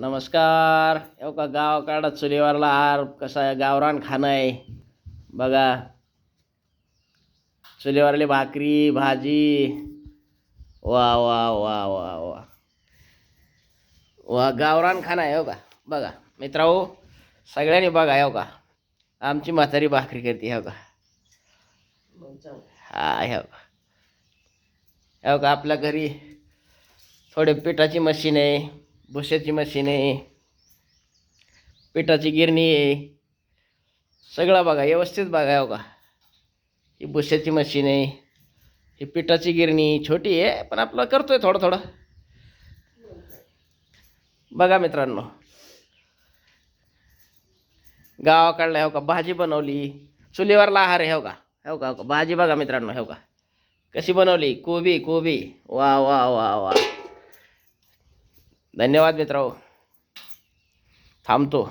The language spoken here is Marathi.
नमस्कार. एव का गावाकडं चुलीवरला आहार कसा आहे? गावरान खाणं आहे. बघा. चुलीवरली भाकरी भाजी. वा वा वा वा वा. वा गावरान खाणं आहे हो का? बघा. मित्राओ सगळ्यांनी बघा हो का? आमची म्हातारी भाकरी करते हो का? हा हो का? हो का? आपल्या घरी थोडे पिठाची मशीन आहे. भुशाची मशीन आहे पिठाची गिरणी आहे. सगळं बघा व्यवस्थित बघा हो का? ही भुशाची मशीन आहे ही पिठाची गिरणी छोटी आहे पण आपलं करतो आहे थोडं थोडं. बघा मित्रांनो गावाकडला हो का? भाजी बनवली. चुलीवरला आहार आहे हो का? हो का हो का? भाजी बघा मित्रांनो हो का? कशी बनवली? कोबी कोबी. वा वा वा वा. धन्यवाद मित्रांनो थांबतो।